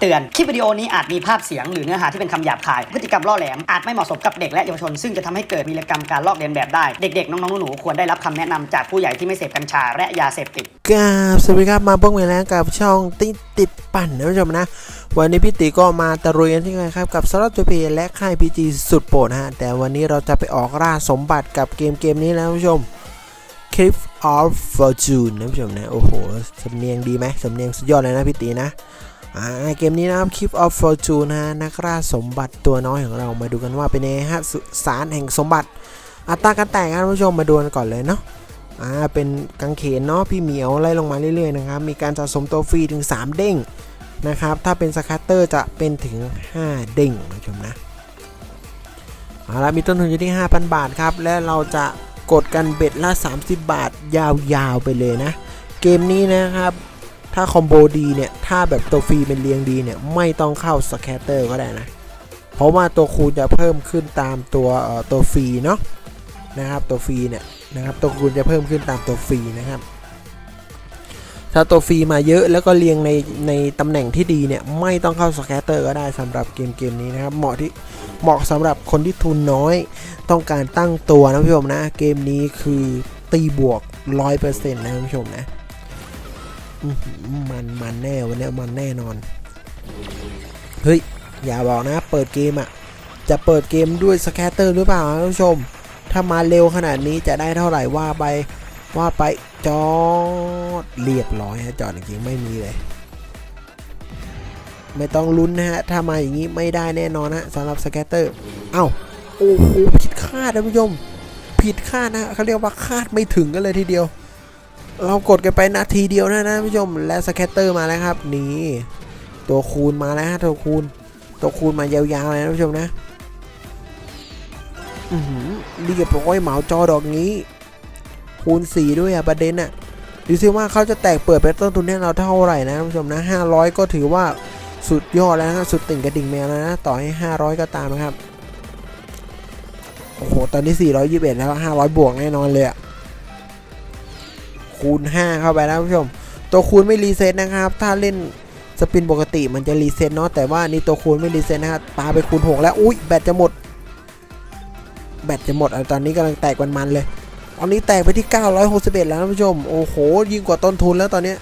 เตือน คลิปวิดีโอนี้อาจมีภาพเสียงหรือเนื้อหาที่เป็นคำหยาบคาย พฤติกรรมล่อแหลม อาจไม่เหมาะสมกับเด็กและเยาวชน ซึ่งจะทำให้เกิดวีรกรรมการลอกเลียนแบบได้ เด็กๆ น้องๆ หนูๆ ควรได้รับคำแนะนำจากผู้ใหญ่ที่ไม่เสพกัญชาและยาเสพติดกราบสวัสดีครับ มาพบกันแล้วกับช่องติดติดปั่นนะผู้ชมนะ วันนี้พี่ติก็มาตะรุยกันที่ไงครับ กับสล็อตจูพีและค่ายพีจีสุดโปรดฮะ แต่วันนี้เราจะไปออกล่าสมบัติกับเกมเกมนี้แล้วผู้ชม Cliff of Fortune นะผู้ชมนะ โอ้โห สำเนียงดีไหมสำเนียงสุดยอดเลยนะพี่ตินะ เกมนี้นะครับ Cliff of Fortune นะฮะนักล่าสมบัติตัวน้อยของเรามาดูกันว่าเป็นไงฮะสุสารแห่งสมบัติ อัตราการแตกครับผู้ชมมาดูกันก่อนเลยเนาะอ่าเป็นกางเขนเนาะพี่เหมียวไล่ลงมาเรื่อยๆนะครับมีการสะสมตัวฟรีถึง 3 เด้งนะครับถ้าเป็นสคัตเตอร์จะเป็นถึง 5 เด้งผู้ชมนะเอาละมีต้นทุนอยู่ที่ 5,000 บาทครับและเราจะกดกันเบ็ดละ 30 บาทยาวๆไปเลยนะ เกมนี้นะครับ ถ้าคอมโบดีเนี่ย ถ้าแบบตัวฟรีเป็นเรียงดีเนี่ย ไม่ต้องเข้าสแคตเตอร์ก็ได้นะ เพราะว่าตัวคูณจะเพิ่มขึ้นตามตัวตัวฟรีเนาะนะครับตัวฟรีเนี่ยนะครับตัวคูณจะเพิ่มขึ้นตามตัวฟรีนะครับ ถ้าตัวฟรีมาเยอะแล้วก็เรียงในในตำแหน่งที่ดีเนี่ย ไม่ต้องเข้าสแคตเตอร์ก็ได้สำหรับเกมเกมนี้นะครับ เหมาะที่เหมาะสำหรับคนที่ทุนน้อย ต้องการตั้งตัวนะผู้ชมนะเกมนี้คือตีบวก 100%นะผู้ชมนะ มันมันแน่วันนี้มันแน่นอน เฮ้ย อย่าบอกนะ เปิดเกมอะ่ะ จะเปิดเกมด้วยสแคตเตอร์หรือเปล่าท่านผู้ชม ถ้ามาเร็วขนาดนี้จะได้เท่าไหร่ว่าไปว่าไปจอดเรียบร้อยฮะจอดจริงๆไม่มีเลย ไม่ต้องลุ้นนะฮะ ถ้ามาอย่างนี้ไม่ได้แน่นอนฮะสำหรับสแกตเตอร์ เอ้า โอ้โหผิดคาดท่านผู้ชม ผิดคาดนะเขาเรียกว่าคาดไม่ถึงกันเลยทีเดียว เรากดกันไปนาทีเดียวนะนะผู้ชมและสแกตเตอร์มาแล้วครับนี่ตัวคูณมาแล้วฮะตัวคูณตัวคูณมายาวๆเลยนะผู้ชมนะอือเรียบร้อยเหมาจอดอกนี้ คูณ 4 ด้วยอะประเด็นอะดูซิว่าเขาจะแตกเปิดไปต้นทุนให้เราเท่าไหร่นะท่านผู้ชมนะ500 ก็ถือว่าสุดยอดแล้วนะสุดติ่งกระดิ่งแมวแล้วนะต่อให้ 500 ก็ตามนะครับโอ้โหตอนนี้ 421 แล้ว 500 บวกแน่นอนเลยอะ คูณ 5 เข้าไปนะผู้ชม ตัวคูณไม่รีเซ็ตนะครับ ถ้าเล่นสปินปกติมันจะรีเซ็ตเนาะแต่ว่านี่ตัวคูณไม่รีเซ็ตนะครับปาไปคูณ 6 แล้วอุ้ยแบตจะหมด แบตจะหมดอะตอนนี้กำลังแตกมันๆเลยตอนนี้แตกไปที่ 961 แล้วท่านผู้ชม โอ้โห ยิ่งกว่าต้นทุนแล้วตอนนี้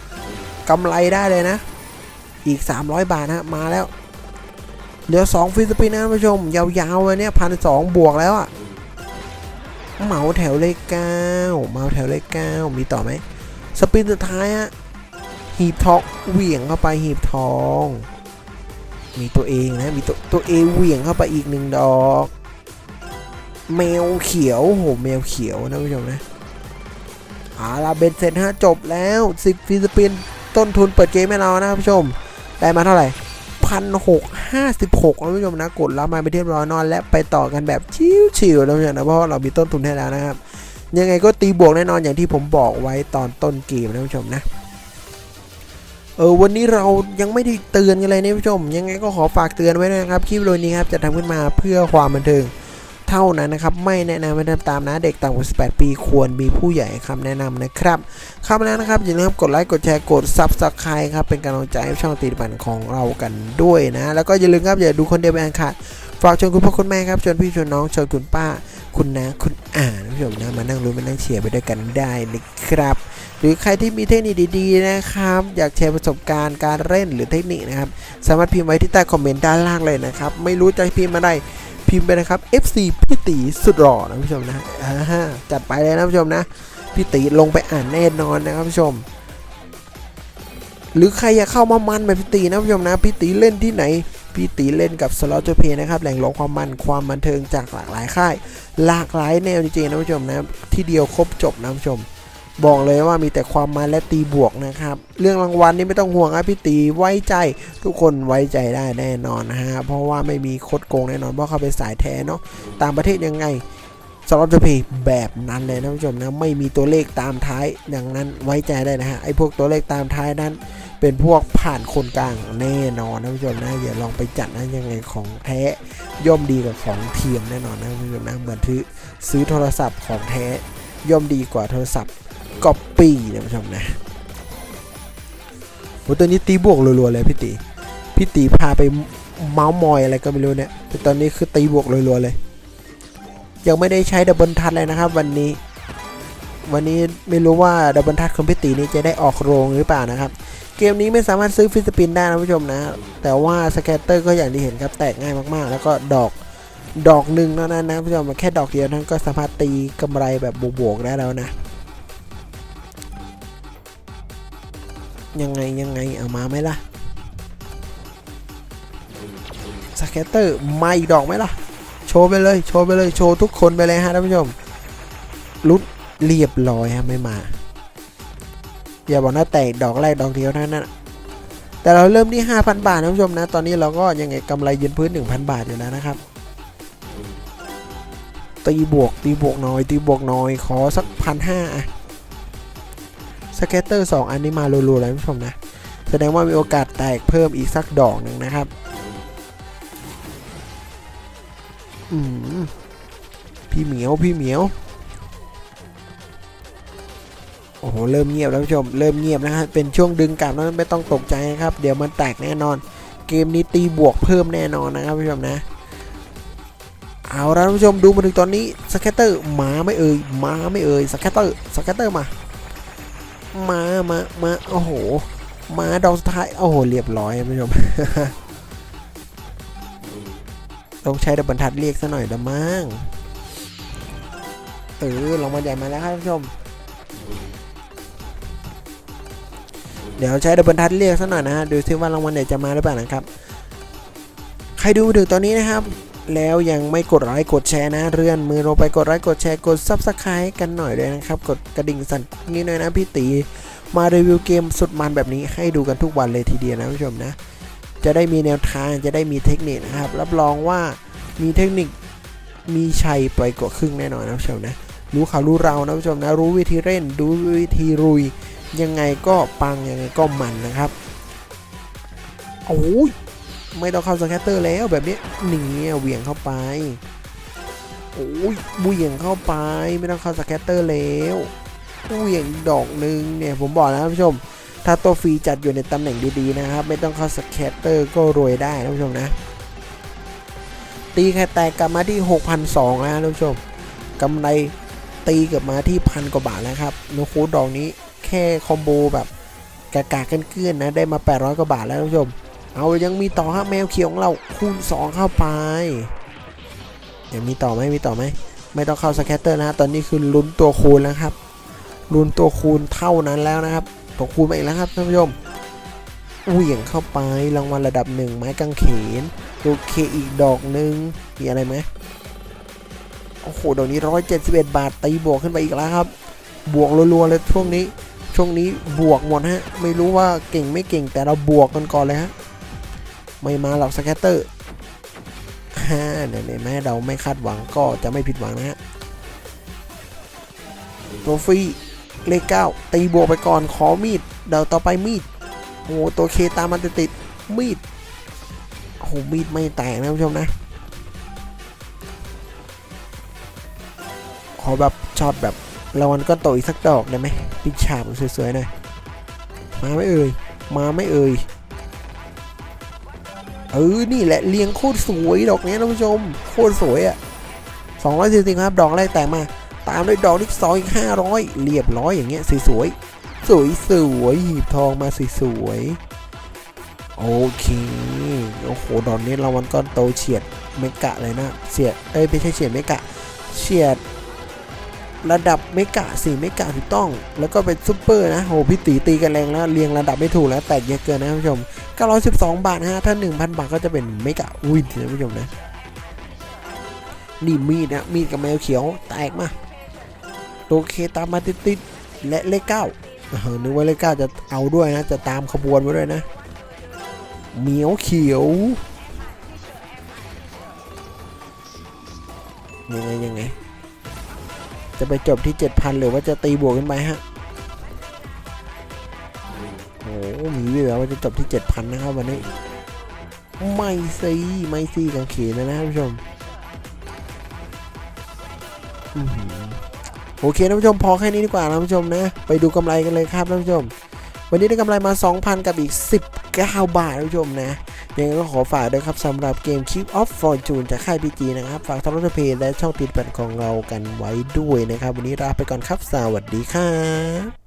กำไรได้เลยนะ อีก 300 บาทนะมาแล้ว เหลือ 2ฟรีสปินนะผู้ชม ยาวๆเลยเนี่ยพันสองบวกแล้วอะ่ะ เหมาแถวเลขเก้าเหมาแถวเลขเก้ามีต่อไหมสปินสุดท้ายอะหีบทองเหวี่ยงเข้าไปหีบทอง มีตัวเองนะมีตัวตัวเอเหวี่ยงเข้าไปอีกหนึ่งดอก แมวเขียวโหแมวเขียวนะผู้ชมนะอาล่ะเบ็ดเสร็จฮะจบแล้ว 10ฟิลิปปินต้นทุนเปิดเกมให้เรานะผู้ชม ได้มาเท่าไหร่ พันหกห้าสิบหกนะผู้ชมนะกดรับมาไปเรียบร้อยนอน และไปต่อกันแบบชิวๆนะผู้ชมนะเพราะว่าเรามีต้นทุนให้แล้วนะครับ ยังไงก็ตีบวกแน่นอนอย่างที่ผมบอกไว้ตอนต้นเกมนะผู้ชมนะเออวันนี้เรายังไม่ได้เตือนกันเลยนะผู้ชม ยังไงก็ขอฝากเตือนไว้นะครับคลิปโดีโอนี้ครับจะทำขึ้นมาเพื่อความบันเทิง ท่านั้นนะครับ ไม่แนะนำไม่ทำตามนะเด็กต่ำกว่า 18 ปีควรมีผู้ใหญ่คำแนะนำนะครับเข้ามาแล้วนะครับอย่าลืมกดไลค์กดแชร์กด Subscribe ครับเป็นกำลังใจให้ช่องตีบันของเรากันด้วยนะ แล้วก็อย่าลืมครับอย่าดูคนเดียวไปอันขาดฝากชวนคุณพ่อคุณแม่ครับชวนพี่ชวนน้องชวนคุณป้า คุณน้าคุณอานผู้ชมนะมานั่งรู้มานั่งเชียร์ไปด้วยกันได้นะครับ หรือใครที่มีเทคนิคดีๆนะครับ อยากแชร์ประสบการณ์การเล่นหรือเทคนิคนะครับ สามารถพิมพ์ไว้ที่ใต้คอมเมนต์ด้านล่างเลยนะครับ ไม่รู้จะพิมพ์มาได้ พิมพ์ไปนะครับ FC พี่ตีสุดหล่อนะผู้ชมนะอ่าฮะจัดไปเลยนะผู้ชมนะพี่ตีลงไปอ่านแน่นอนนะครับผู้ชม หรือใครอยากเข้ามามันแบบพี่ตีนะผู้ชมนะพี่ตีเล่นที่ไหนพี่ตีเล่นกับสล็อตเพย์นะครับแหล่งรวมความมันความบันเทิงจากหลากหลายค่าย หลากหลายแนวจริงๆนะผู้ชมนะที่เดียวครบจบนะผู้ชม บอกเลยว่ามีแต่ความมันและตีบวกนะครับ เรื่องรางวัลนี่ไม่ต้องห่วงครับพี่ตีไว้ใจทุกคนไว้ใจได้แน่นอนนะฮะเพราะว่าไม่มีคดโกงแน่นอนเพราะเขาเป็นสายแท้เนาะต่างประเทศยังไงสล็อตเพย์แบบนั้นเลยนะผู้ชมนะไม่มีตัวเลขตามท้ายอย่างนั้นไว้ใจได้นะฮะไอ้พวกตัวเลขตามท้ายนั้น เป็นพวกผ่านคนกลางแน่นอนนะผู้ชมนะอย่าลองไปจัดนะยังไงของแท้ย่อมดีกว่าของเทียมแน่นอนนะผู้ชมนะเหมือนที่ซื้อโทรศัพท์ของแท้ย่อมดีกว่าโทรศัพท์ ก๊อปปี้นะผู้ชมนะโหตัวนี้ตีบวกรัวๆเลยพี่ตีพี่ตีพาไปเมาส์มอยอะไรก็ไม่รู้เนี่ยแต่ตอนนี้คือตีบวกรัวๆเลย ยังไม่ได้ใช้ดับเบิลทัชเลยนะครับ วันนี้ วันนี้ไม่รู้ว่าดับเบิลทัชของพี่ตีนี้จะได้ออกโรงหรือเปล่านะครับ เกมนี้ไม่สามารถซื้อฟิสปินได้นะผู้ชมนะ แต่ว่าสแกตเตอร์ก็อย่างที่เห็นครับแตกง่ายมากๆ แล้วก็ดอกดอกหนึ่งเท่านั้นนะผู้ชมแค่ดอกเดียวนั้นก็สามารถตีกำไรแบบบวกๆได้แล้วนะ ยังไงยังไงเอามาไหมล่ะสแกตเตอร์มาอีกดอกไหมล่ะ โชว์ไปเลยโชว์ไปเลยโชว์ทุกคนไปเลยฮะท่านผู้ชมลุดเรียบร้อยฮะไม่มา อย่าบอกนะแตกดอกแรกดอกเดียวเท่านั้นนะแต่เราเริ่มที่ 5,000 บาทท่านผู้ชมนะ ตอนนี้เราก็ยังไงกำไรยืนพื้น 1,000 บาทอยู่แล้วนะครับตีบวกตีบวกหน่อยตีบวกหน่อยขอสักพันห้าอะ สเก็ตเตอร์สองอันนี้มารัวๆเลยผู้ชมนะ แสดงว่ามีโอกาสแตกเพิ่มอีกสักดอกหนึ่งนะครับ อืมพี่เหมียวพี่เหมียว โอ้โห เริ่มเงียบแล้วผู้ชม เริ่มเงียบนะฮะเป็นช่วงดึงกลับนั้นไม่ต้องตกใจนะครับ เดี๋ยวมันแตกแน่นอน เกมนี้ตีบวกเพิ่มแน่นอนนะครับผู้ชมนะเอาละท่านผู้ชมดูมาถึงตอนนี้สแกตเตอร์มาไม่เอ่ยมาไม่เอ่ยสแกตเตอร์สแกตเตอร์มา มามามาโอ้โหมาดอกสุดท้ายโอ้โหเรียบร้อยผู้ชมต้องใช้ดับบรรทัดเรียกซะหน่อยละมั้งเออลงมาใหญ่มาแล้วครับท่านผู้ชม เดี๋ยวใช้ดับบรรทัดเรียกซะหน่อยนะฮะดูซิว่ารางวัลเนี่ยจะมาหรือเปล่านะครับ ใครดูถึงตอนนี้นะครับ แล้วยังไม่กดไลค์กดแชร์นะเลื่อนมือลงไปกดไลค์กดแชร์กด Subscribe กันหน่อยด้วยนะครับ กดกระดิ่งสั่นนี้หน่อยนะพี่ตี มารีวิวเกมสุดมันแบบนี้ให้ดูกันทุกวันเลยทีเดียวนะผู้ชมนะ จะได้มีแนวทางจะได้มีเทคนิคนะครับ รับรองว่ามีเทคนิคมีชัยไปกว่าครึ่งแน่นอนนะผู้ชมนะ รู้ข่าวรู้เรานะผู้ชมนะ รู้วิธีเล่นดูวิธีรุย ยังไงก็ปังยังไงก็มันนะครับโอ้ย ไม่ต้องเข้าสแคตเตอร์แล้วแบบนี้หนี่เหวี่ยงเข้าไปโอ้ยเหวี่ยงเข้าไปไม่ต้องเข้าสแคตเตอร์แล้วเหวี่ยงดอกหนึ่งเนี่ยผมบอกแล้วนะผู้ชม ถ้าตัวฟรีจัดอยู่ในตำแหน่งดีๆนะครับ ไม่ต้องเข้าสแคตเตอร์ก็รวยได้นะผู้ชมนะ ตีแค่แตกกลับมาที่ 6,200นะท่านผู้ชมกำไรตีกลับมาที่พันกว่าบาทแล้วครับโนคูดดอกนี้แค่คอมโบแบบกากากันเกลื่อนๆนะได้มา 800กว่าบาทแล้วท่านผู้ชม เอายังมีต่อฮะแมวเขียวของเราคูณ 2 เข้าไปยังมีต่อไหมมีต่อไหมไม่ต้องเข้าสแคตเตอร์นะตอนนี้คือลุ้นตัวคูณแล้วครับลุ้นตัวคูณเท่านั้นแล้วนะครับตัวคูณมาอีกแล้วครับท่านผู้ชมเหวี่ยงเข้าไปรางวัลระดับหนึ่งไม้กางเขนตัวเคอีกดอกหนึ่งมีอะไรไหมโอ้โหดอกนี้ 171 บาทตีบวกขึ้นไปอีกแล้วครับ บวกรัวๆเลยช่วงนี้ช่วงนี้บวกหมดฮะไม่รู้ว่าเก่งไม่เก่งแต่เราบวกกันก่อนเลยฮะ ไม่มาหรอกสแกตเตอร์ฮ่าเนี่ยเห็นไหมเราไม่คาดหวังก็จะไม่ผิดหวังนะฮะตัวฟรีเลขเก้าตีบวกไปก่อนขอมีดเดี๋ยวต่อไปมีดโอ้หตัวเคตามมันติดมีดโอ้หมีดไม่แตกนะผู้ชมนะขอแบบช็อตแบบรางวัลก็โตอีกสักดอกได้ไหมปิดฉาบสวยๆหน่อยมาไม่เอ่ยมาไม่เอ่ย เออ นี่แหละเรียงโคตรสวยดอกนี้ท่านผู้ชม โคตรสวยอะ่ะสองร้อยสี่สิบครับ ดอกแรกแตกมา ตามด้วยดอกที่สองอีกห้าร้อยเรียบร้อยอย่างเงี้ยสวยๆสวยสวยหีบทองมาสวยๆโอเค โอ้โห ดอกนี้รางวัลก้อนโตเฉียดเมกะเลยนะ เฉียด เอ้ยไม่ใช่เฉียดเมกะ เฉียด ระดับเมกะสี่เมกะถูกต้อง แล้วก็เป็นซุปเปอร์นะโหพี่ตีตีกันแรงแล้วเรียงระดับไม่ถูกแล้วแตกเยอะเกินนะท่านผู้ชม 912 บาทนะฮะถ้า 1,000 บาทก็จะเป็นเมกะวินนะท่านผู้ชมนะนี่มีดนะมีดกับแมวเขียวแตกมาตัวเคตามมาติดๆและเลขเก้าเออนึกว่าเลขเก้าจะเอาด้วยนะ จะตามขบวนมาด้วยนะเหมียวเขียวยังไงยังไง จะไปจบที่ 7,000 หรือว่าจะตีบวกขึ้นไปฮะโอ้มีวิวว่าจะจบที่ 7,000 นะครับวันนี้ ไม่ซีไม่ซีกังเขนนะนะท่านผู้ชมโอเคท่านผู้ชมพอแค่นี้ดีกว่าท่านผู้ชมนะ ไปดูกำไรกันเลยครับท่านผู้ชม วันนี้ได้กำไรมา 2,000 กับอีก 9 บาทท่านผู้ชมนะยังไงก็ขอฝากด้วยครับสำหรับเกม Keep of Fortune จากค่ายพีจีนะครับ ฝากทั้งรถเพจและช่องติดแผ่นของเรากันไว้ด้วยนะครับ วันนี้ลาไปก่อนครับ สวัสดีครับ